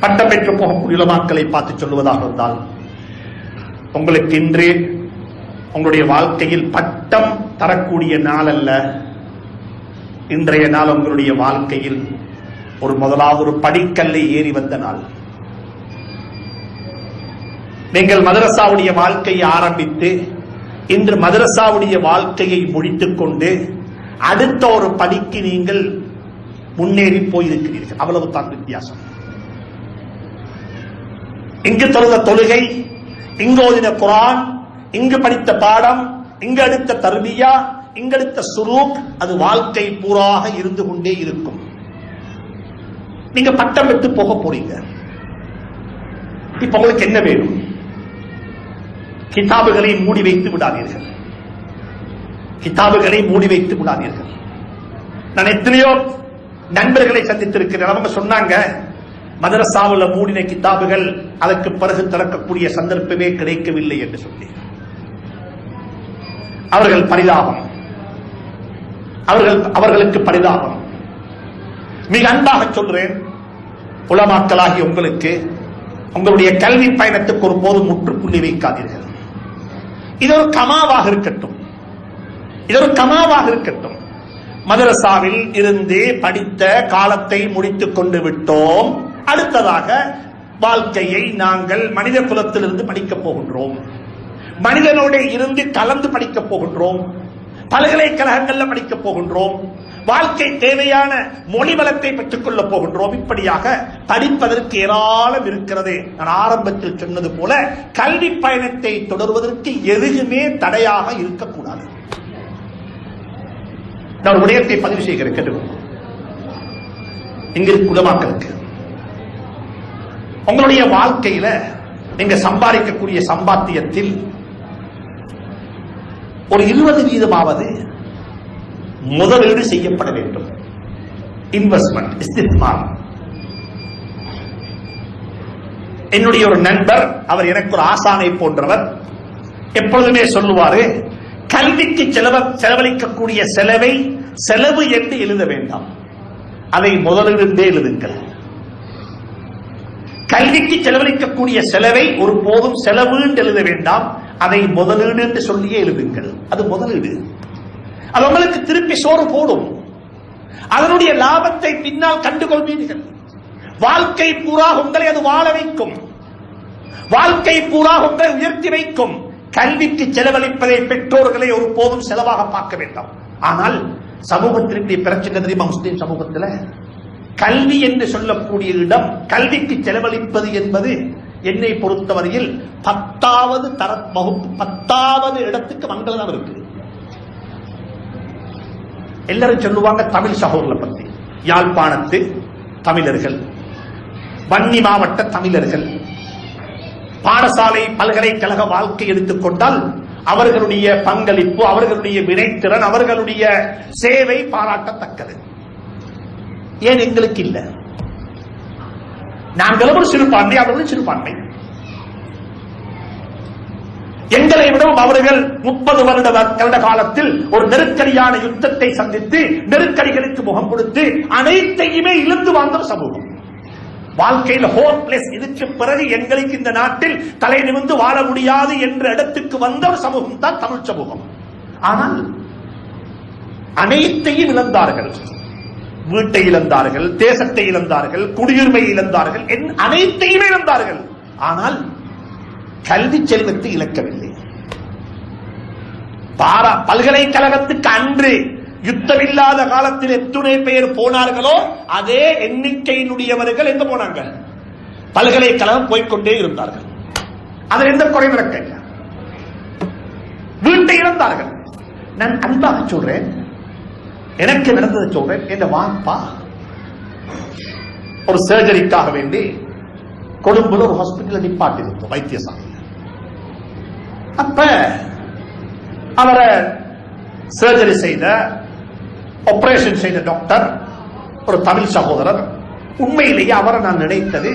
பட்டம் பெற்று போகக்கூடிய உலமாக்களை பார்த்து சொல்லுவதாக இருந்தால் உங்களுக்கு இன்று உங்களுடைய வாழ்க்கையில் பட்டம் தரக்கூடிய நாள் அல்ல இன்றைய நாள் உங்களுடைய வாழ்க்கையில் ஒரு முதலாவது ஒரு படிக்கல்லை ஏறி வந்த நாள். நீங்கள் மதரசாவுடைய வாழ்க்கையை ஆரம்பித்து இன்று மதரசாவுடைய வாழ்க்கையை முடித்துக் கொண்டு அடுத்த ஒரு படிக்கு நீங்கள் முன்னேறி போயிருக்கிறீர்கள். அவ்வளவு தான் வித்தியாசம். இங்கு தொழுத தொழுகை இங்கு ஓதின குரான் இங்கு படித்த பாடம் இங்கு அடுத்த தர்பியா இங்கு அடுத்த சுரூக் அது வாழ்க்கை பூராக இருந்து கொண்டே இருக்கும். நீங்க பட்டம் விட்டு போக போறீங்க. இப்ப உங்களுக்கு என்ன வேணும்? கிதாபுகளை மூடி வைத்து விடாதீர்கள். கிதாபுகளை மூடி வைத்து விடாதீர்கள். நான் எத்தனையோ நண்பர்களை சந்தித்திருக்கிறேன். அவங்க சொன்னாங்க மதரசாவில் மூடின கிதாபுகள் அதற்கு பிறகு திறக்கக்கூடிய சந்தர்ப்பமே கிடைக்கவில்லை என்று சொல்லி. அவர்கள் பரிதாபம். அவர்கள் அவர்களுக்கு பரிதாபம். மிக அன்பாக சொல்றேன் உலமாக்களாகி உங்களுக்கு உங்களுடைய கல்வி பயணத்துக்கு ஒரு போதும் முற்றுப்புள்ளி வைக்காதீர்கள். இது ஒரு கமாவாக இருக்கட்டும். இது ஒரு கமாவாக இருக்கட்டும். மதரசாவில் இருந்து படித்த காலத்தை முடித்துக் கொண்டு விட்டோம். அடுத்ததாக வாழ்க்கையை நாங்கள் மனித குலத்திலிருந்து படிக்கப் போகின்றோம். மனிதனோட இருந்து கலந்து படிக்கப் போகின்றோம். பல்கலைக்கழகங்கள்ல படிக்கப் போகின்றோம். வாழ்க்கை தேவையான மொழி வளத்தை பெற்றுக் கொள்ளப் போகின்றோம். இப்படியாக படிப்பதற்கு ஏராளம் இருக்கிறது. நான் ஆரம்பத்தில் சொன்னது போல கல்வி பயணத்தை தொடர்வதற்கு எதுவுமே தடையாக இருக்கக்கூடாது. நான் ஒரு விடயத்தை பதிவு செய்கிறேன் கேட்டுக்கோங்க இங்க குலமாக்களுக்கு உங்களுடைய வாழ்க்கையில நீங்க சம்பாதிக்கக்கூடிய சம்பாத்தியத்தில் ஒரு இருபது வீதமாவது முதலீடு செய்யப்பட வேண்டும். இன்வெஸ்ட்மெண்ட் இஸ்திமார் என்னுடைய ஒரு நண்பர் அவர் எனக்கு ஒரு ஆசானை போன்றவர் எப்பொழுதுமே சொல்லுவாரு கல்விக்கு செலவ செலவழிக்கக்கூடிய செலவை செலவு என்று எழுத வேண்டாம். அதை முதலிருந்தே எழுதுங்கள். கல்விக்கு செலவழிக்கக்கூடிய செலவை ஒரு போதும் செலவு என்று எழுத வேண்டாம். அதை முதலீடு என்று சொல்லியே எழுதுங்கள். அது முதலீடு. அது உங்களுக்கு திருப்பி சோறு போடும். அதனுடைய லாபத்தை பின்னால் கண்டுகொள்வீர்கள். வாழ்க்கை பூரா உங்களை அது வாழ வைக்கும். வாழ்க்கை பூரா உங்களை உயர்த்தி வைக்கும். கல்விக்கு செலவழிப்பதை பெற்றோர்களை ஒரு போதும் செலவாக பார்க்க வேண்டாம். ஆனால் சமூகத்திற்கு பிரச்சனை தெரியுமா முஸ்லீம் சமூகத்தில்? கல்வி என்று சொல்லக்கூடிய இடம் கல்விக்கு செலவழிப்பது என்பது என்னை பொறுத்தவரையில் பத்தாவது தர வகுப்பு பத்தாவது இடத்துக்கு மங்களம் இருக்கு. எல்லாரும் சொல்லுவாங்க தமிழ் சகோதரர்களை பத்தி. யாழ்ப்பாணத்து தமிழர்கள் வன்னி மாவட்ட தமிழர்கள். பாடசாலை பல்கலைக்கழக வாழ்க்கை எடுத்துக்கொண்டால் அவர்களுடைய பங்களிப்பு அவர்களுடைய வினைத்திறன் அவர்களுடைய சேவை பாராட்டத்தக்கது. ஏன் எங்களுக்கு இல்ல? நாங்களும் ஒரு சிறுபான்மை அவர்களும் சிறுபான்மை. எங்களை விடவும் அவர்கள் முப்பது வருட வருட காலத்தில் ஒரு நெருக்கடியான யுத்தத்தை சந்தித்து நெருக்கடிகளுக்கு முகம் கொடுத்து அனைத்தையுமே இழந்து வாழ்ந்த ஒரு சமூகம். வாழ்க்கையில் ஹோப்லெஸ் இதுக்கு பிறகு எங்களுக்கு இந்த நாட்டில் தலை நிமிந்து வாழ முடியாது என்ற இடத்துக்கு வந்த ஒரு சமூகம் தான் தமிழ் சமூகம். ஆனால் அனைத்தையும் இழந்தார்கள். வீட்டை இழந்தார்கள் தேசத்தை இழந்தார்கள் குடியுரிமை இழந்தார்கள் என்- அனைத்தையுமே இழந்தார்கள். ஆனால் கல்வி செல்வத்தை இழக்கவில்லை. பாரா பல்கலைக்கழகத்துக்கு அன்று யுத்தமில்லாத காலத்தில் எத்துணை பெயர் போனார்களோ அதே எண்ணிக்கையினுடையவர்கள் எங்க போனாங்க பல்கலைக்கழகம் போய்க்கொண்டே இருந்தார்கள். அதில் எந்த குறை நடக்க வீட்டை இழந்தார்கள். நான் அன்பாக சொல்றேன். எனக்கு நடந்ததை சொல்றேன். என்ன வாப்பா ஒரு சர்ஜரிக்காக வேண்டி கொழும்புல ஒரு ஹாஸ்பிட்டல் நிப்பாட்டி இருந்தோம் வைத்தியசாலை அப்ப அவரை சர்ஜரி செய்த ஆபரேஷன் செய்த டாக்டர் ஒரு தமிழ் சகோதரர் உண்மையிலேயே அவரை நான் நினைத்தது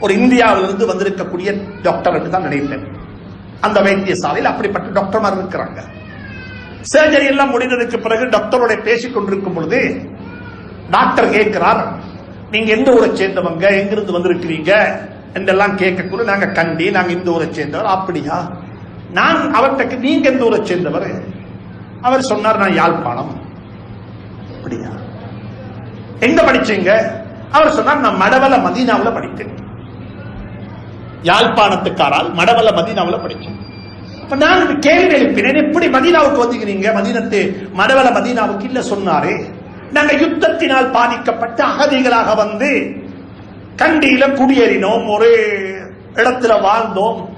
ஒரு இந்தியாவிலிருந்து வந்திருக்கக்கூடிய டாக்டர் என்று தான் நினைத்தேன். அந்த வைத்தியசாலையில் அப்படிப்பட்ட டாக்டர்மார் இருக்கிறாங்க. சர்ஜரி எல்லாம் முடிந்ததுக்கு பிறகு டாக்டரோட பேசிக் கொண்டிருக்கும் பொழுது டாக்டர் கேட்கிறார் நீங்க எந்த ஊரை சேர்ந்தவங்க? எங்கிருந்து வந்திருக்கிறீங்க? என்றெல்லாம் கேட்கக்குள்ள நாங்க கண்டி நாங்க இந்த ஊரை சேர்ந்தவர். அப்படியா? நான் அவர்கிட்ட நீங்க எந்த ஊரை சேர்ந்தவர்? அவர் சொன்னார் நான் யாழ்ப்பாணம். அப்படியா? எங்க படிச்சீங்க? அவர் சொன்னார் நான் மடவல மதீனாவில் படித்தேன். யாழ்ப்பாணத்துக்காரால் மடவல மதீனாவில் படித்தேன். அப்ப நான் ஒரு கேள்வி எழுப்பினேன். எப்படி மதீனாவுக்கு வந்துக்கிறீங்க மதீனத்து மடவள மதீனாவுக்கு இல்ல சொன்னாரே. நாங்க யுத்தத்தினால் பாதிக்கப்பட்ட அகதிகளாக வந்து கண்டியில குடியேறினோம். ஒரு இடத்துல வாழ்ந்தோம்.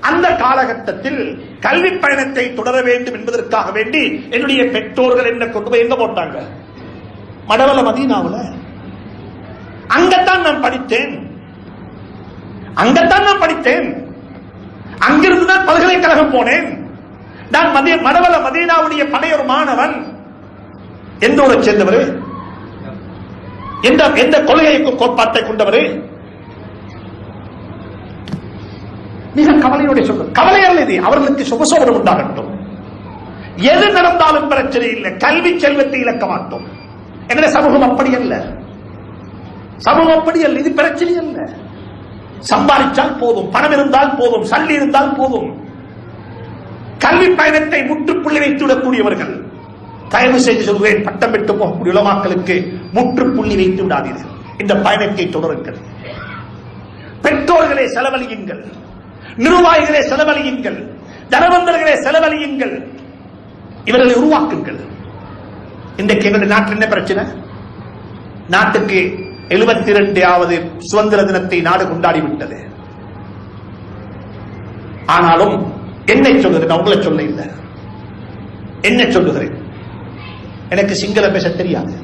அந்த காலகட்டத்தில் கல்வி பயணத்தை தொடர வேண்டும் என்பதற்காக வேண்டி என்னுடைய பெற்றோர்கள் என்ன கொண்டு போய் எங்க போட்டாங்க? மடவள மதீனாவில். அங்கத்தான் நான் படித்தேன். அங்கத்தான் நான் படித்தேன். அங்கிருந்து தான் பல்கலைக்கழகம் போனேன். நான் மதிய மடவள மதீனாவுடைய பழைய ஒரு மாணவன். எந்த ஊரை சேர்ந்தவர்? எந்த எந்த கொள்கை கோட்பாட்டை கொண்டவர்? மிக கவலையுடைய சொல்ல கவலை கவலையல்ல இது. அவர்களுக்கு சுகசோபனம் உண்டாகட்டும். எது நடந்தாலும் பிரச்சனை இல்லை. கல்வி செல்வத்தை இழக்க மாட்டோம். எங்களுடைய சமூகம் அப்படி அல்ல. சமூகம் அப்படி அல்ல. இது பிரச்சனை அல்ல. சம்பாதிச்சால் போதும் பணம் இருந்தால் போதும் சல்லி இருந்தால் போதும். கல்வி பயணத்தை முற்றுப்புள்ளி வைத்து விடக்கூடியவர்கள் தயவு செய்து சொல்கிறேன் பட்டம் பெற்று போகக்கூடிய உலமாக்களுக்கு முற்றுப்புள்ளி வைத்து விடாதீர்கள். இந்த பயணத்தை தொடருங்கள். பெற்றோர்களே செலவழியுங்கள். நிர்வாகிகளே செலவழியுங்கள். தனவந்தர்களே செலவழியுங்கள். இவர்களை உருவாக்குங்கள். இன்றைக்கு எங்களுடைய நாட்டில் என்ன பிரச்சனை? நாட்டுக்கு எழுபத்தி இரண்டாவது சுதந்திர தினத்தை நாடு கொண்டாடிவிட்டது. ஆனாலும் என்னை சொல்லுகிறேன் உங்களை சொல்ல இல்லை. என்ன சொல்லுகிறேன். எனக்கு சிங்களம் பேச தெரியாது.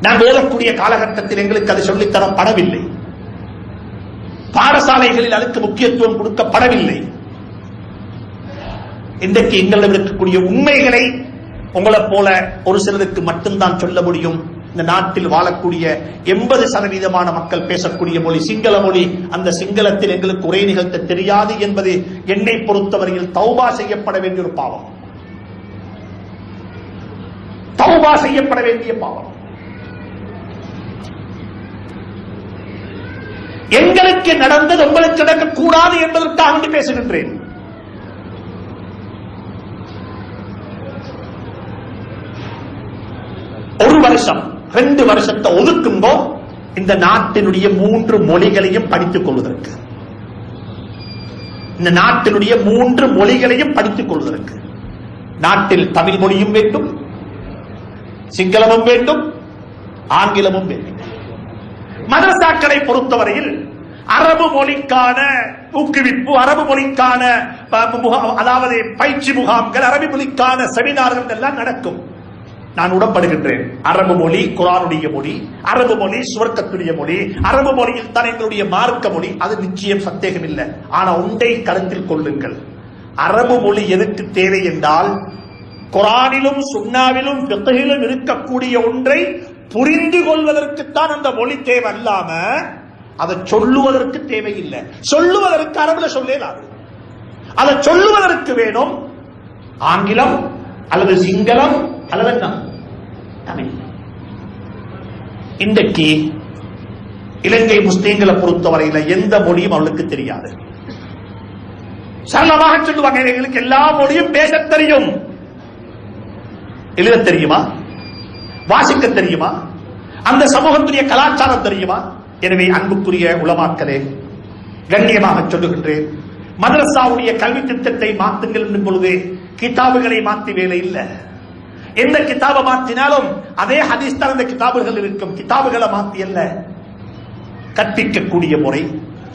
நான் ஓதக்கூடிய காலகட்டத்தில் எங்களுக்கு அது சொல்லித்தரப்படவில்லை பாடசாலைகளில் அதுக்கு முக்கியத்துவம் கொடுக்கப்படவில்லை. இன்றைக்கு எங்களிடம் இருக்கக்கூடிய உண்மைகளை உங்களை போல ஒரு சிலருக்கு மட்டும்தான் சொல்ல முடியும். இந்த நாட்டில் வாழக்கூடிய எண்பது சதவீதமான மக்கள் பேசக்கூடிய மொழி சிங்கள மொழி. அந்த சிங்களத்தில் எங்களுக்கு உரை நிகழ்த்த தெரியாது என்பது என்னை பொறுத்தவரையில் தௌபா செய்யப்பட வேண்டிய ஒரு பாவம். தௌபா செய்யப்பட வேண்டிய பாவம். எங்களுக்கு நடந்தது உங்களுக்கு நடக்கக்கூடாது என்பதற்காக பேசுகின்றேன் ஒரு வருஷம் ரெண்டு வருஷத்தை ஒதுக்கும்போ இந்த நாட்டினுடைய மூன்று மொழிகளையும் படித்துக் கொள்வதற்கு. இந்த நாட்டினுடைய மூன்று மொழிகளையும் படித்துக் கொள்வதற்கு. நாட்டில் தமிழ் மொழியும் வேண்டும் சிங்களமும் வேண்டும் ஆங்கிலமும் வேண்டும். மதரசாக்களை பொறுத்தவரையில் அரபு மொழிக்கான ஊக்குவிப்பு அரபு மொழிக்கான அதாவது பயிற்சி முகாம்கள் அரபு மொழிக்கான செமினார்கள் எல்லாம் நடக்கும். நான் உடன்படுகின்றேன். அரபு மொழி குரானுடைய மொழி அரபு மொழி சுவர்க்கத்துடைய மொழி அரபு மொழியில் தான் எங்களுடைய மார்க்க மொழி. அது நிச்சயம் சந்தேகம் இல்லை. ஆனா ஒன்றை கருத்தில் கொள்ளுங்கள். அரபு மொழி எதுக்கு தேவை என்றால் குரானிலும் சுண்ணாவிலும் பித்தகிலும் இருக்கக்கூடிய ஒன்றை புரிந்து கொள்வதற்குத்தான் அந்த மொழி தேவை அல்லாம அதை சொல்லுவதற்கு தேவையில்லை. சொல்லுவதற்கு அரபுல சொல்லேலாது அதை சொல்லுவதற்கு வேணும் ஆங்கிலம் அல்லது சிங்களம் அல்லது தமிழ். இன்றைக்கு இலங்கை முஸ்லீம்களை பொறுத்தவரையில எந்த மொழியும் அவளுக்கு தெரியாது. சரளமாக சொல்லுவாங்க எங்களுக்கு எல்லா மொழியும் பேச தெரியும். எழுத தெரியுமா? வாசிக்க தெரியுமா? அந்த சமூகத்துடைய கலாச்சாரம் தெரியுமா? எனவே அன்புக்குரிய உளமாக்கலே கண்ணியமாக சொல்லுகின்றேன். மதரசாவுடைய கல்வி திட்டத்தை மாற்றுங்கள் என்னும் பொழுது கிதாபுகளை மாற்றி வேலை இல்லை. எந்த கிதாபை மாற்றினாலும் அதே ஹதீஸ் தான் அந்த கிதாபுகள் இருக்கும். கிதாபுகளை மாற்றி அல்ல. கற்பிக்கக்கூடிய முறை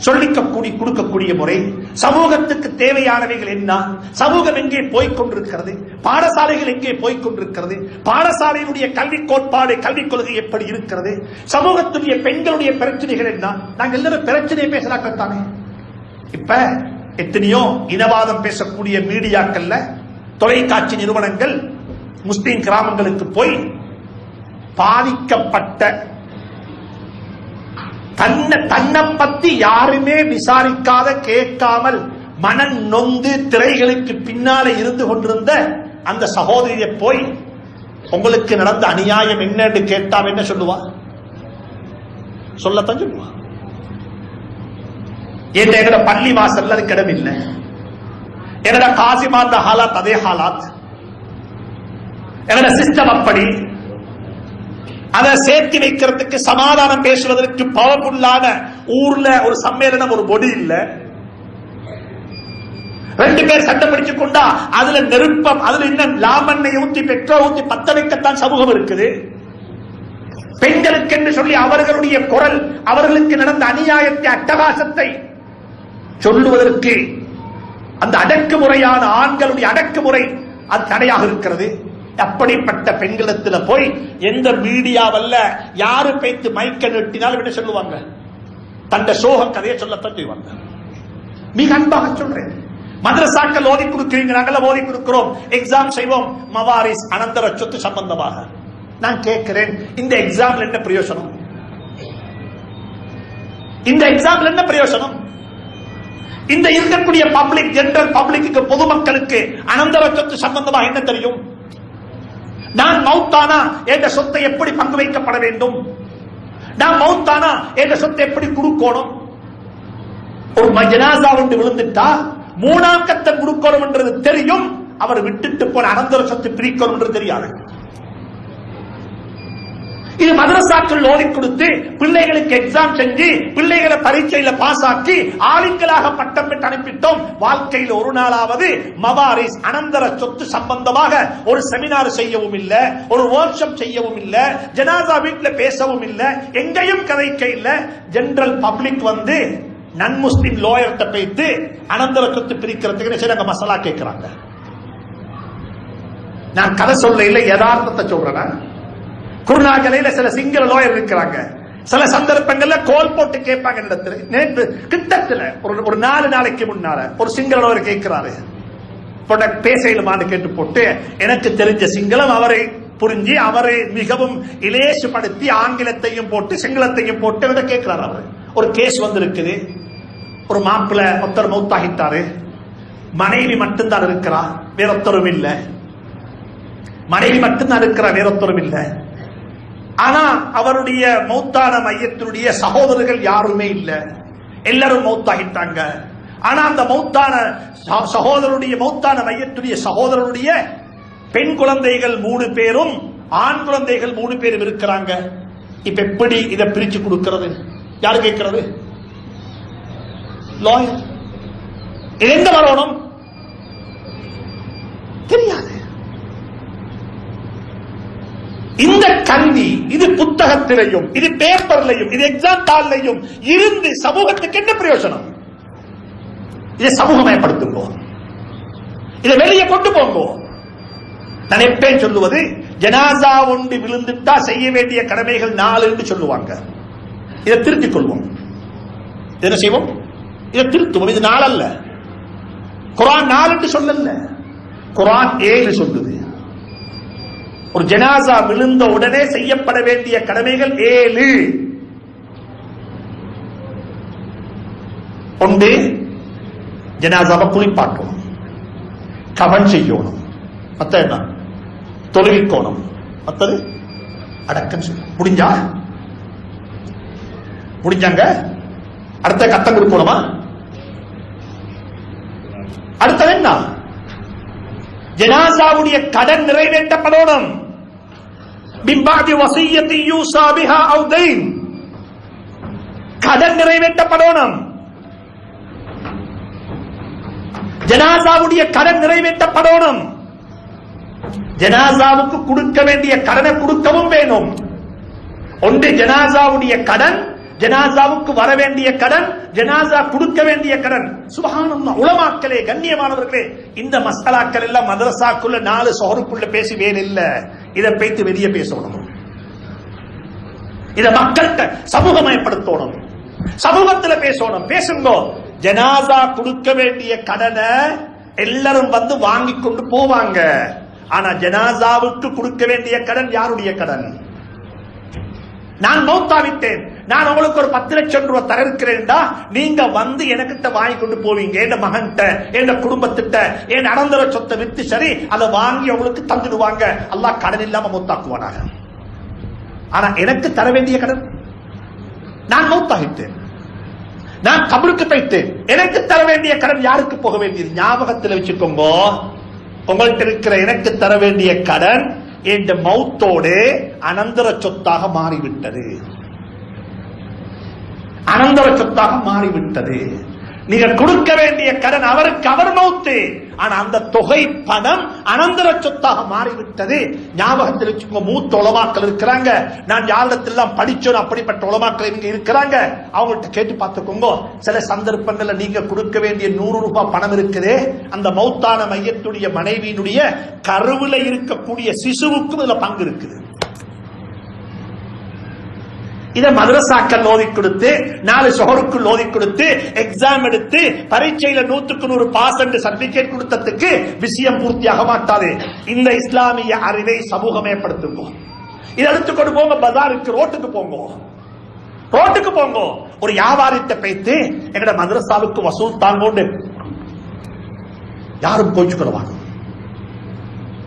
சொல்லிக்கக்கூடிய கொடுக்கக்கூடிய முறை சமூகத்துக்கு தேவையானவைகள் என்ன? சமூகம் எங்கே போய்கொண்டிருக்கிறது பாடசாலைகள் எங்கே போய்கொண்டிருக்கிறது பாடசாலையினுடைய கல்வி கோட்பாடு கல்விக் கொள்கை எப்படி இருக்கிறது? சமூகத்துடைய பெண்களுடைய பிரச்சனைகள் என்ன? நாங்கள் எல்லாரும் பிரச்சனையை பேசலாக்கத்தானே இப்ப எத்தனையோ இனவாதம் பேசக்கூடிய மீடியாக்கள்ல தொலைக்காட்சி நிறுவனங்கள் முஸ்லிம் கிராமங்களுக்கு போய் பாதிக்கப்பட்ட தன்னை தன்னை பத்தி யாருமே விசாரிக்காத கேட்காமல் மனம் நொந்து திரைகளுக்கு பின்னாலே இருந்து கொண்டிருந்த அந்த சகோதரியை போய் உங்களுக்கு நடந்த அநியாயம் என்னன்னு கேட்டா என்ன சொல்லுவா? சொல்லத்தான் சொல்லுவா. ஏன் எங்கட பள்ளி வாசல்ல அதுக்கு என்னோட எங்கட காசிமாந்த ஹாலாத் அதே ஹாலாத். என்னோட சிஸ்டம் அப்படி. அதை சேர்த்து வைக்கிறதுக்கு சமாதானம் பேசுவதற்கு பவர்ஃபுல்லான ஊர்ல ஒரு சம்மேளனம் ஒரு பொடி இல்ல. ரெண்டு பேர் சண்டை பிடிச்சு கொண்டா அதுல நெருப்பம் அதுல இன்னும் லாமண்ணை ஊத்தி பெட்ரோல் ஊத்தி பத்த வைக்கத்தான் சமூகம் இருக்குது. பெண்களுக்கு என்று சொல்லி அவர்களுடைய குரல் அவர்களுக்கு நடந்த அநியாயத்தை அட்டகாசத்தை சொல்லுவதற்கு அந்த அடக்குமுறையான ஆண்களுடைய அடக்குமுறை அது தடையாக இருக்கிறது. அப்படிப்பட்ட பெண்களத்துல போய் எந்த மீடியாவல்ல யாரு பேத்து மைக்க நிறுத்தினாலும் என்ன சொல்லுவாங்க? தந்த சோக கதையை சொல்லத்தான் செய்வாங்க. மிக அன்பாக சொல்றேன். மதரசாக்கள் ஓதி கொடுக்கிறீங்க நாங்கள ஓதி கொடுக்கிறோம். எக்ஸாம் செய்வோம். மவாரிஸ் அனந்தர சொத்து சம்பந்தமாக. நான் கேட்கிறேன் இந்த எக்ஸாம்ல என்ன பிரயோசனம்? இந்த எக்ஸாம்ல என்ன பிரயோசனம்? இந்த இருக்கக்கூடிய பப்ளிக் ஜெனரல் பப்ளிக்கு பொதுமக்களுக்கு அனந்தர சொத்து சம்பந்தமா என்ன தெரியும்? நான் மௌத்தானா? என்ற சொத்தை எப்படி பங்கு வைக்கப்பட வேண்டும்? நான் மௌத்தானா? என்ற சொத்தை எப்படி கொடுக்கணும் ஒரு ஜனாசா ஒன்று விழுந்துட்டா மூணாம் கத்தை கொடுக்கணும் என்றது தெரியும். அவர் விட்டுட்டு போன அனந்தர சொத்து பிரிக்கணும் என்று தெரியாது. இது மதரசாக்கள் ஓதி கொடுத்து பிள்ளைகளுக்கு எக்ஸாம் செஞ்சு பிள்ளைகளை பரீட்சையில பாஸ் ஆக்கி ஆளுங்களாக பட்டம் பெற்று அனுப்பிட்டோம். வாழ்க்கையில் ஒரு நாளாவது மவாரிஸ் அனந்தர சொத்து சம்பந்தமாக ஒரு செமினார் செய்யவும் இல்ல ஒரு ஒர்க் ஷாப் செய்யவும் இல்ல ஜனாதா வீட்டுல பேசவும் இல்ல எங்கேயும் கதைக்க இல்ல. ஜெனரல் பப்ளிக் வந்து நன் முஸ்லிம் லோயர்கிட்ட போயிட்டு அனந்தர சொத்து பிரிக்கிறதுக்கு சில மசாலா கேட்கிறாங்க நான் கதை சொல்ல இல்லை யதார்த்தத்தை சொல்றேன் குருநாகலையில சில சிங்கள லோயர் இருக்கிறாங்க. சில சந்தர்ப்பங்கள்ல கோல் போட்டு கேட்பாங்க இடத்துல நேற்று கிட்டத்துல ஒரு ஒரு நாலு நாளைக்கு முன்னால ஒரு சிங்கள லோயர் கேட்கிறாரு. போட்ட பேசையிலுமான்னு கேட்டு போட்டு எனக்கு தெரிஞ்ச சிங்களம் அவரை புரிஞ்சு அவரை மிகவும் இலேசுபடுத்தி ஆங்கிலத்தையும் போட்டு சிங்களத்தையும் போட்டு இவரை கேட்கிறார் அவர். ஒரு கேஸ் வந்திருக்குது. ஒரு மாப்பிள்ள ஒருத்தர் மௌத்தாகிட்டாரு. மனைவி மட்டும்தான் இருக்கிறா வேறொத்தரும் இல்லை. மனைவி மட்டும்தான் இருக்கிறா வேறொத்தரும் இல்லை. ஆனா அவருடைய மௌத்தான மையத்தினுடைய சகோதரர்கள் யாருமே இல்லை. எல்லாரும் மௌத்தாகிட்டாங்க. ஆனா அந்த மௌத்தான சகோதரருடைய மௌத்தான மையத்துடைய சகோதரருடைய பெண் குழந்தைகள் மூணு பேரும் ஆண் குழந்தைகள் மூணு பேரும் இருக்கிறாங்க. இப்ப எப்படி இதை பிரிச்சு கொடுக்கிறது? யாரு கேட்கிறது? லாயர் இது வரணும். இந்த கல்வி இது புத்தகத்திலையும் இது பேப்பர்லையும் இது எக்ஸாம் தாள்லையும் இருந்து சமூகத்துக்கு என்ன பிரயோஜனம்? இதை சமூகமயப்படுத்துங்கோ. இதை வெளியே கொண்டு போங்கோ. நான் எப்பேன் சொல்லுவது? ஜனாசா ஒன்று விழுந்துட்டா செய்ய வேண்டிய கடமைகள் நாலு என்று சொல்லுவாங்க. இதை திருத்திக் கொள்வோம். என்ன செய்வோம்? இதை திருத்துவோம். இது நாளல்ல குரான் நாலு என்று சொல்லல குரான் ஏழு சொல்லுது. ஒரு ஜனாசா விழுந்த உடனே செய்யப்பட வேண்டிய கடமைகள் ஏழு. ஒன்று ஜனாசாவை குளிப்பாட்டணும். கவன் செய்யணும். மத்த என்ன? தொழுவிக்கோணும். மத்தது அடக்கம் செய்யணும். முடிஞ்சா? முடிஞ்சாங்க? அடுத்த கத்தம் கொடுக்கணுமா? அடுத்தது என்ன? ஜனாசாவுடைய கடன் நிறைவேற்றப்படணும். பிம்பாதி வசியத்தை யூசா பிஹா அவுதைன் கடன் நிறைவேற்றப்படணும். ஜனாசாவுடைய கடன் நிறைவேற்றப்படணும். ஜனாசாவுக்கு கொடுக்க வேண்டிய கடனை கொடுக்கவும் வேணும். ஒன்று ஜனாசாவுடைய கடன் ஜனாசாவுக்கு வர வேண்டிய கடன் ஜனாசா கொடுக்க வேண்டிய கடன். சுபஹானல்லா உலமாக்களே கண்ணியமானவர்களே இந்த மசாலாக்கள் எல்லாம் மதரசாக்குள்ள நாலு சோருக்குள்ள பேசி வேலை இல்ல. இதை பேத்து வெளியே பேசணும். இதை மக்கள்கிட்ட சமூகமயப்படுத்தணும். சமூகத்துல பேசணும். பேசுங்கோ. ஜனாசா கொடுக்க வேண்டிய கடனை எல்லாரும் வந்து வாங்கி கொண்டு போவாங்க. ஆனா ஜனாசாவுக்கு கொடுக்க வேண்டிய கடன் யாருடைய கடன்? நான் மௌத்தாவிட்டேன் நான் உங்களுக்கு ஒரு பத்து லட்சம் ரூபாய் தர இருக்கிறேன்டா நீங்க வந்து எனக்கிட்ட வாங்கி கொண்டு போவீங்க. என் மகன்கிட்ட என் குடும்பத்திட்ட என் அனந்தர சொத்தை வித்து சரி அதை வாங்கி உங்களுக்கு தந்துடுவாங்க. அல்லாஹ் கடன் இல்லாம மூத்தாக்குவானாக. ஆனா எனக்கு தர வேண்டிய கடன்? நான் மௌத்தாகிட்டேன். நான் கபருக்கு போயிட்டேன். எனக்கு தர வேண்டிய கடன் யாருக்கு போக வேண்டியது? ஞாபகத்தில் வச்சுக்கோங்க. உங்கள்கிட்ட இருக்கிற எனக்கு தர வேண்டிய கடன் என் மௌத்தோடு அனந்தர சொத்தாக மாறிவிட்டது. அனந்தர சொத்தாக மாறிவிட்டது. நீங்க கொடுக்க வேண்டிய கடன் அவருக்கு அவர் மௌத்து. ஆனா அந்த தொகை பணம் அனந்தர சொத்தாக மாறிவிட்டது. ஞாபகத்தில் வச்சுக்கோங்க மூத்த உளமாக்கள் இருக்கிறாங்க. நான் யாரிடத்தெல்லாம் படிச்சோம் அப்படிப்பட்ட உளமாக்கள் இங்க இருக்கிறாங்க. அவங்கள்ட்ட கேட்டு பார்த்துக்கோங்க. சில சந்தர்ப்பங்கள்ல நீங்க கொடுக்க வேண்டிய நூறு ரூபாய் பணம் இருக்குதே. அந்த மௌத்தான மையத்துடைய மனைவியினுடைய கருவில இருக்கக்கூடிய சிசுவுக்கும் இதுல பங்கு இருக்குது. இதை மதரசாக்கள் ஓதி கொடுத்து நாலு சொகருக்கு ஓதி கொடுத்து எக்ஸாம் எடுத்து பரீட்சையில நூத்துக்கு நூறு பாஸ் என்று சர்டிபிகேட் கொடுத்ததுக்கு விஷயம் பூர்த்தியாக மாட்டாது. இந்த இஸ்லாமிய அறிவை சமூகமயப்படுத்துங்க இதை எடுத்துக்கொண்டு போங்க பஜாருக்கு ரோட்டுக்கு போங்க. ரோட்டுக்கு போங்க. ஒரு வியாபாரத்தை பேத்து எங்கட மதரசாவுக்கு வசூல் தாங்கோண்டு. யாரும் கோச்சுக்கிறவாங்க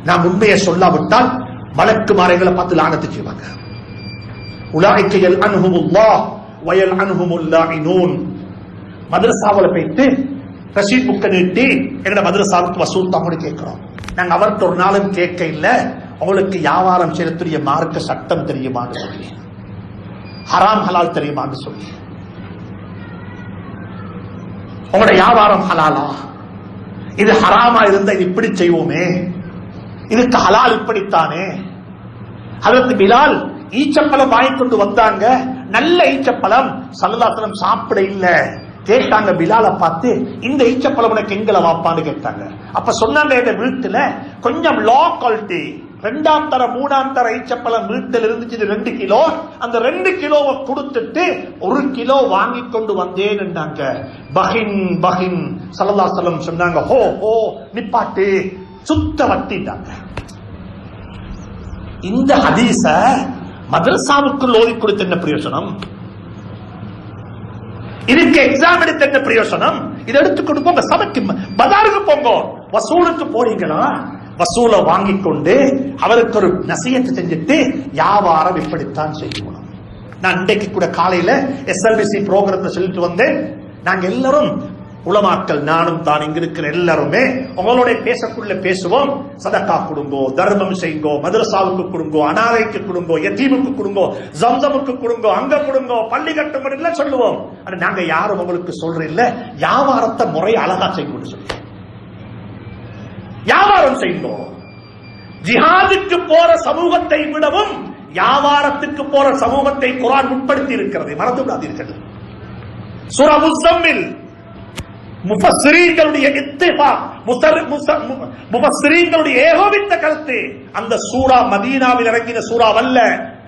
நான் உண்மையை சொல்லாவிட்டால் வழக்கு மாறைகளை பார்த்து லானத்து செய்வாங்க. உலாய்க்கு எல் அனுகுமுல்லா வயல் அன்ஹுமுல்லாயினூன் மதரசாவில் போயிட்டு ரஷீத் புக்க நீட்டி எங்கட மதரசாவுக்கு வசூல் தான் கேட்கிறோம் நாங்க அவர்கிட்ட ஒரு நாளும் கேட்க இல்ல. அவளுக்கு வியாபாரம் செய்யக்கூடிய மார்க்க சட்டம் தெரியுமான்னு சொல்லி. ஹராம் ஹலால் தெரியுமான்னு சொல்லி. உங்களோட வியாபாரம் ஹலாலா? இது ஹராமா இருந்தா இது இப்படி செய்வோமே? இதுக்கு ஹலால் இப்படித்தானே? அதற்கு பிலால் ஈச்சப்பழம் வாங்கி கொண்டு வந்தாங்க. நல்ல ஈச்சப்பழம். சல்லதாசனம் சாப்பிட இல்ல. கேட்டாங்க பிலால பார்த்து இந்த ஈச்சப்பழம் உனக்கு எங்களை வாப்பான்னு கேட்டாங்க. அப்ப சொன்னாங்க இந்த வீட்டுல கொஞ்சம் லோ குவாலிட்டி ரெண்டாம் தர மூணாம் தர ஈச்சப்பழம் வீட்டில் இருந்துச்சு ரெண்டு கிலோ. அந்த ரெண்டு கிலோவை கொடுத்துட்டு ஒரு கிலோ வாங்கி கொண்டு வந்தேன்னுட்டாங்க. பஹின் பஹின். சல்லல்லாசலம் சொன்னாங்க ஹோ ஹோ நிப்பாட்டு. சுத்த வட்டிட்டாங்க. இந்த ஹதீச மதரசாவுக்குள் ஓதி கொடுத்த என்ன பிரயோசனம்? இதுக்கு எக்ஸாம் எடுத்த என்ன பிரயோசனம்? இதை எடுத்துக்கொண்டு போங்க சபைக்கு பஜாருக்கு போங்க. வசூலுக்கு போறீங்களா வசூலை வாங்கி கொண்டு அவருக்கு ஒரு நசியத்தை செஞ்சுட்டு வியாபாரம் இப்படித்தான் செய்யணும். நான் இன்றைக்கு கூட காலையில எஸ்எல்பிசி ப்ரோக்ராம்ல சொல்லிட்டு வந்தேன். நாங்க எல்லாரும் உலமாக்கள் நானும் தான் இங்க இருக்கிற எல்லாருமே உங்களோட பேசக்குள்ள பேசுவோம். சதக்கா கொடுங்கோ தர்மம் செய்யுங்கோ மதுரசாவுக்கு கொடுங்கோ அனாதைக்கு கொடுங்கோ எத்தீமுக்கு கொடுங்கோ ஜம்சமுக்கு கொடுங்கோ அங்க கொடுங்கோ பள்ளி கட்டுங்க சொல்லுவோம். ஆனா நாங்க யாரும் உங்களுக்கு சொல்ற இல்ல. வியாபாரத்தை முறை அழகா செய்யணும்னு சொல்லி வியாபாரம் செய்யுங்கோ ஜிஹாதுக்கு போற சமூகத்தை விடவும் வியாபாரத்துக்கு போற சமூகத்தை குரான் உட்படுத்தி இருக்கிறது மறந்து விடாதீர்கள் சுரமுசம்மில் முபஸ்ரீங்களுடைய இத்திஃபா முபஸ்ரீங்களுடைய ஏகோபித்த கருத்து. அந்த சூரா மதீனாவில் இறங்கின சூறாவல்ல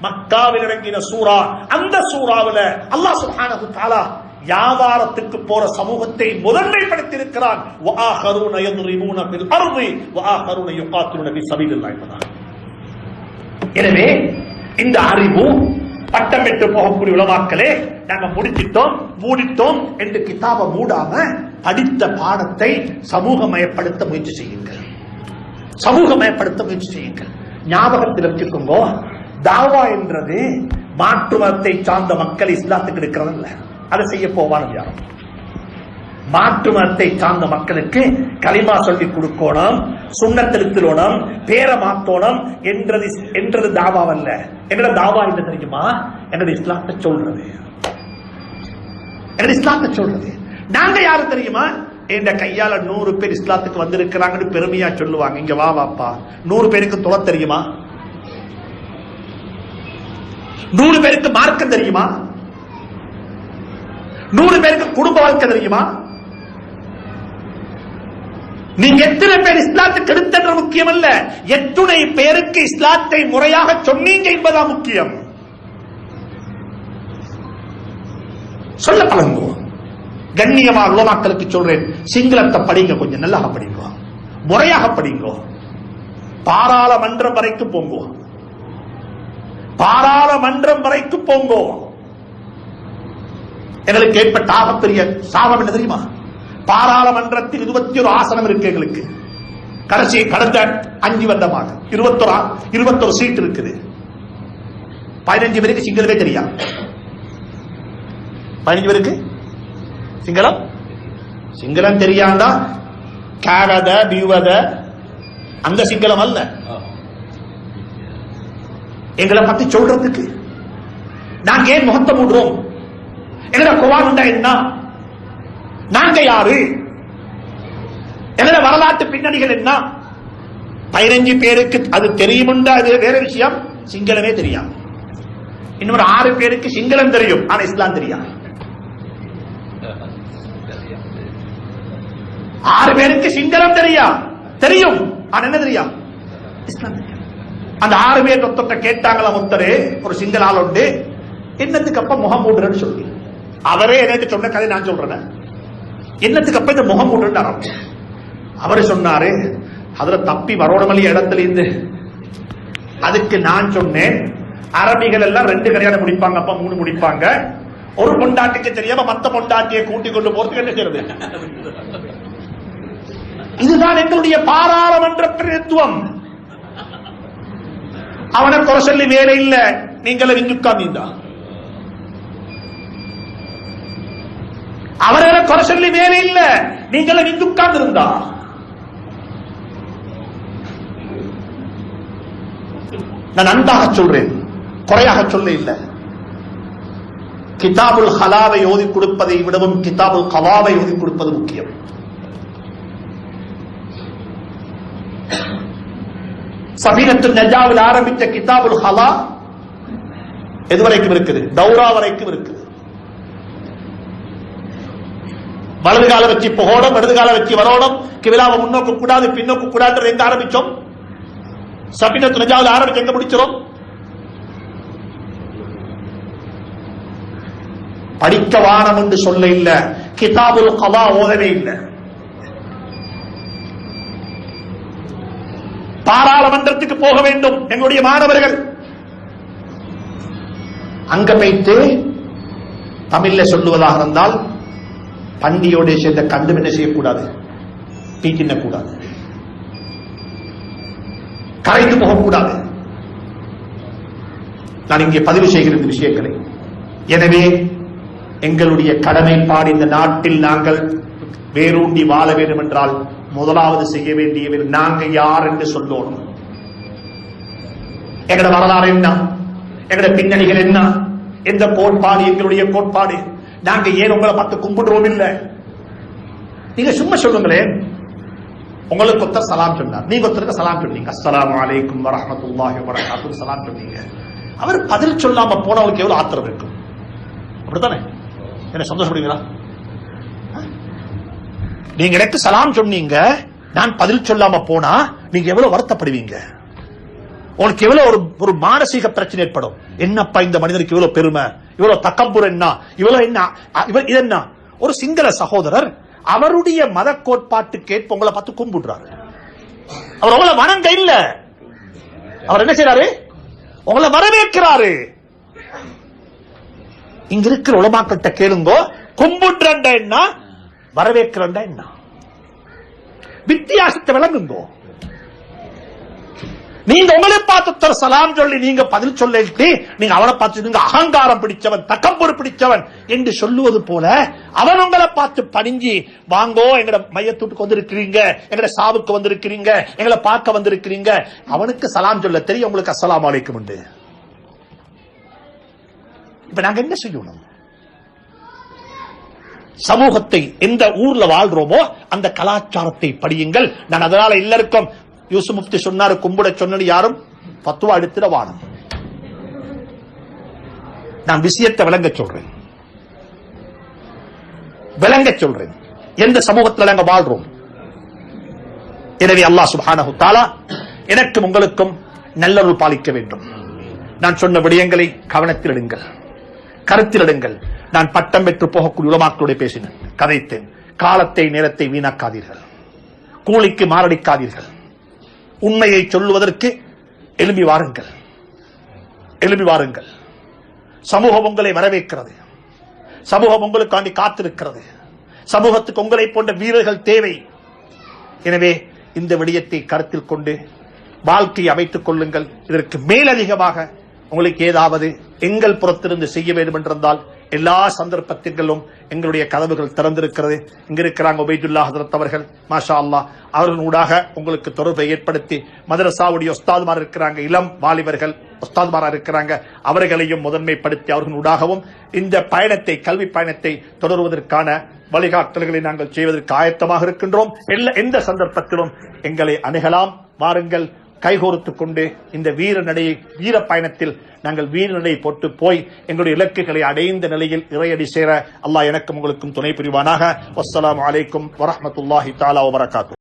மக்காவில் இறங்கின சூரா அந்த சூறாவில அல்லாஹ் சுப்ஹானஹு தஆலா வியாபாரத்துக்கு போற சமூகத்தை முதன்மைப்படுத்தியிருக்கிறான். வஆஹரூன யதுரிபூன ஃபில் அர்தி வஆஹரூன யுகாத்திலுன ஃபி சபீலில்லாஹ் எனவே இந்த அறிவு பட்டம் பெற்று போகக்கூடிய உலமாக்களே நம்ம முடிச்சிட்டோம் மூடிட்டோம் என்று கிதாபை மூடாம படித்த பாடத்தை சமூகமயப்படுத்த முயற்சி செய்யுங்கள். சமூகமயப்படுத்த முயற்சி செய்யுங்கள். ஞாபகத்தில் வச்சுக்கோங்க தாவா என்றது மாற்று மதத்தை சார்ந்த மக்கள் இஸ்லாத்துக்கு இருக்கிறது இல்லை. அதை செய்ய போவான யாரும் மாற்று மதத்தை சார்ந்த மக்களுக்கு களிமா சொல்லி கொடுக்கணும் சுண்ணத்திருத்தணும் பேரை மாத்தோணும் என்றது என்றது தாவாவல்ல. என்னோட தாவா என்ன தெரியுமா? என்னோட இஸ்லாத்தை சொல்றது? இஸ்லாத்தை சொல்றது. நாங்க யாரு தெரியுமா? என் கையால நூறு பேர் இஸ்லாத்துக்கு வந்திருக்கிறாங்கன்னு பெருமையா சொல்லுவாங்க. இங்க வா வாப்பா. நூறு பேருக்கு தொலை தெரியுமா? நூறு பேருக்கு மார்க்கம் தெரியுமா? நூறு பேருக்கு குடும்ப வாழ்க்கை தெரியுமா? நீங்க எத்தனை பேர் இஸ்லாத்துக்கு எடுத்தன்ற முக்கியம் அல்ல எத்துணை பேருக்கு இஸ்லாத்தை முறையாக சொன்னீங்க என்பதா முக்கியம். சொல்ல பழங்கோ கண்ணியமா உலமாக்களுக்கு சொல்றேன். சிங்களத்தை படிங்க கொஞ்சம் நல்லா படிங்க. முறையாக படிங்க. பாராளுமன்றம் வரைக்கும் போங்க. பாராளுமன்றம் வரைக்கும் போங்கோ. எங்களுக்கு ஏற்பட்ட ஆகப்பெரிய சாபம் என்ன தெரியுமா? பாராளுமன்றத்தில் இருபத்தி ஒரு ஆசனம் இருக்கு எங்களுக்கு. கடைசி கடந்த அஞ்சு வருடமாக. இருபத்தொரு ஆ- இருபத்தொரு சீட் இருக்குது. பதினஞ்சு பேருக்கு சிங்களமே தெரியாது பதினஞ்சு பேருக்கு? சிங்களம்? சிங்களம் தெரியாண்டா? கேவத பியூவத அந்த சிங்களம் அல்ல. எங்களை பத்தி சொல்றதுக்கு நாங்க ஏன் முகத்தை மூடுறோம்? எங்கட குவான் என்ன? நாங்க யாரு? என்னோட வரலாற்று பின்னணிகள் என்ன? பதினஞ்சு பேருக்கு அது தெரியுமுண்டா? அது வேற விஷயம். சிங்களமே தெரியும் இன்னொரு ஆறு பேருக்கு சிங்களம் தெரியும். ஆனா இஸ்லாம் தெரியாது. ஆறு பேருக்கு சிங்களம் தெரியா? தெரியும். ஆனா என்ன தெரியும் இஸ்லாம் தெரியும். அந்த ஆறு பேர் ஒருத்தட்ட கேட்டாங்களா ஒருத்தரு ஒரு சிங்கள ஆள் உண்டு. என்னத்துக்கு அப்ப முகம் மூடுறன்னு சொல்லி? அவரே எனக்கு சொன்ன கதை நான் சொல்றேன். என்னத்துக்கு அப்ப இந்த முகம் மூடுன்னு அவரு சொன்னாரு அதுல தப்பி வரோடமல்லி இடத்துல இருந்து. அதுக்கு நான் சொன்னேன் அரபிகள் எல்லாம் ரெண்டு கல்யாணம் முடிப்பாங்க அப்ப மூணு முடிப்பாங்க. ஒரு பொண்டாட்டிக்கு தெரியாம மத்த பொண்டாட்டியை கூட்டி கொண்டு போறதுக்கு என்ன செய்யறது? இதுதான் எங்களுடைய பாராளுமன்ற பிரதித்துவம். அவனை குறை சொல்லி வேலை இல்ல. நீங்கள விஞ்சுக்காமீந்தா அவர்களை குறை சொல்லி வேலை இல்ல. நீங்களும் விஞ்சுக்காந்து இருந்தா நான் நன்றாக சொல்றேன். குறையாக சொல்ல இல்லை. கிதாபுல் ஹலாவை ஓதி கொடுப்பதை விடவும் கிதாபுல் கவாவை ஓதி கொடுப்பது முக்கியம். சபீனத்து நஜாவில் ஆரம்பித்த கிதாபுல் ஹலா எது வரைக்கும் இருக்குது? தௌரா வரைக்கும் இருக்குது. வலது கால வச்சு புகோடம் இடது கால வச்சு வரோடம் கிவிலாவை முன்னோக்க கூடாது பின்னோக்க கூடாது எங்க ஆரம்பிச்சோம்? சபீனத்து நஜாவில் ஆரம்பிச்சு எங்க முடிச்சிடும் படிக்க வானம் என்று சொல்ல இல்ல. கிதாபுல் கலா ஓதவே இல்லை. பாராளுமன்றத்துக்கு போக வேண்டும் எங்களுடைய மாணவர்கள். அங்க வைத்து தமிழ்ல சொல்லுவதாக இருந்தால் பண்டியோட சேர்ந்த கண்டும் என்ன செய்யக்கூடாது? தீக்கிண்ண கூடாது கரைந்து போகக்கூடாது. நான் இங்கே பதிவு செய்கிற இந்த விஷயங்களை. எனவே எங்களுடைய கடமைப்பாடு இந்த நாட்டில் நாங்கள் வேரூண்டி வாழ வேண்டும் என்றால் முதலாவது செய்ய வேண்டியவர் நாங்க யார் என்று சொல்லணும் எங்கட வரலாறு என்ன? எங்கட பின்னணிகள் என்ன? எந்த கோட்பாடு? எங்களுடைய கோட்பாடு. நாங்க ஏன் உங்களை பார்த்து கும்பிடுவோம் இல்ல? நீங்க சும்மா சொல்லுங்களேன். உங்களுக்கு ஒருத்தர் சலாம் சொன்னார். நீங்க ஒருத்தருக்கு சலாம் சொன்னீங்க. அஸ்லாம் அலைக்கும் வரமத்துல்லாஹி வபரகாத்துஹு சலாம் சொன்னீங்க. அவர் பதில் சொல்லாம போனவருக்கு எவ்வளவு ஆத்திரம் இருக்கும்? அப்படித்தானே? என்ன சந்தோஷப்படுவீங்களா? நீங்க எனக்கு சலாம் சொன்னீங்க நான் பதில் சொல்லாம போனா நீங்க எவ்வளவு வருத்தப்படுவீங்க? உனக்கு எவ்வளவு ஒரு ஒரு மானசீக பிரச்சனை ஏற்படும்? என்னப்பா இந்த மனிதனுக்கு இவ்வளவு பெருமை? இவ்வளவு தக்கம்புர் என்ன? இவ்வளவு என்ன? இது என்ன? ஒரு சிங்கள சகோதரர் அவருடைய மத கோட்பாட்டுக்கு கேட்ப உங்களை பார்த்து கும்பிடுறாரு. அவர் உங்களை வணங்க இல்ல. அவர் என்ன செய்யறாரு உங்களை வரவேற்கிறாரு. இங்க இருக்கிற உலமாக்கிட்ட கேளுங்கோ கும்பிடுறண்ட என்ன? வரவேற்கிறண்ட என்ன? வித்தியாசத்தை விளங்குங்கோ. நீங்க உங்களை பார்த்து சலாம் சொல்லி நீங்க பதில் சொல்லிட்டு நீங்க அவனை பார்த்து நீங்க அகங்காரம் பிடிச்சவன் தக்கம்பொரு பிடிச்சவன் என்று சொல்லுவது போல அவன் உங்களை பார்த்து பணிஞ்சு வாங்கோ எங்கட மையத்தூட்டுக்கு வந்திருக்கிறீங்க எங்கட சாவுக்கு வந்திருக்கிறீங்க எங்களை பார்க்க வந்திருக்கிறீங்க. அவனுக்கு சலாம் சொல்ல தெரியும் உங்களுக்கு அசலாம் அலைக்கும் உண்டு. இப்ப நாங்க என்ன செய்யணும்? சமூகத்தை எந்த ஊர்ல வாழ்றோமோ அந்த கலாச்சாரத்தை படியுங்கள். நான் அதனால எல்லாருக்கும் யூசு முப்தி சொன்னாரு கும்பிட சொன்னது யாரும்? பத்துவா எடுத்துட வானம். நான் விஷயத்தை விளங்க சொல்றேன். விளங்க சொல்றேன். எந்த சமூகத்தில் நாங்க வாழ்றோம்? எனவே அல்லாஹ் சுப்ஹானஹு தஆலா எனக்கும் உங்களுக்கும் நல்லருள் பாலிக்க வேண்டும். நான் சொன்ன விடயங்களை கவனத்தில் எடுங்கள். கருத்தில் எடுங்கள். நான் பட்டம் பெற்று போகக்கூடிய உலமாக்களோட பேசினேன். கதைத்தேன். காலத்தை நேரத்தை வீணாக்காதீர்கள். கூலிக்கு மாரடிக்காதீர்கள். உண்மையை சொல்லுவதற்கு எழும்பி வாருங்கள். எழுப்பி வாருங்கள். சமூகம் உங்களை வரவேற்கிறது. சமூகம் உங்களுக்காண்டி காத்திருக்கிறது. சமூகத்துக்கு உங்களை போன்ற வீரர்கள் தேவை. எனவே இந்த விடயத்தை கருத்தில் கொண்டு வாழ்க்கையை அமைத்துக் கொள்ளுங்கள். இதற்கு மேலதிகமாக உங்களுக்கு ஏதாவது எங்கள் புறத்திலிருந்து செய்ய வேண்டும் என்றிருந்தால் எல்லா சந்தர்ப்பத்திலும் எங்களுடைய கதவுகள் திறந்திருக்கிறது. இங்கிருக்கிறாங்க உபைதுல்லா ஹதரத் அவர்கள். மாஷா அல்லாஹ் அவர்கள் ஊடாக உங்களுக்கு தொடர்பை ஏற்படுத்தி மதரசாவுடைய ஒஸ்தாதுமார் இருக்கிறாங்க இளம் வாலிபர்கள் ஒஸ்தாதுமாரா இருக்கிறாங்க அவர்களையும் முதன்மைப்படுத்தி அவர்கள் ஊடாகவும் இந்த பயணத்தை கல்வி பயணத்தை தொடருவதற்கான வழிகாட்டல்களை நாங்கள் செய்வதற்கு ஆயத்தமாக இருக்கின்றோம். எந்த சந்தர்ப்பத்திலும் எங்களை அணுகலாம். வாருங்கள் கைகோர்த்து கொண்டு இந்த வீர நடையை வீர பயணத்தில் நாங்கள் வீர போட்டு போய் எங்களுடைய இலக்குகளை அடைந்த நிலையில் இறையடி சேர அல்லாஹ் எனக்கும் உங்களுக்கும் துணை புரிவானாக. வஸ்ஸலாமு அலைக்கும் வரமத்துல்லாஹி தாலா வரகாத்து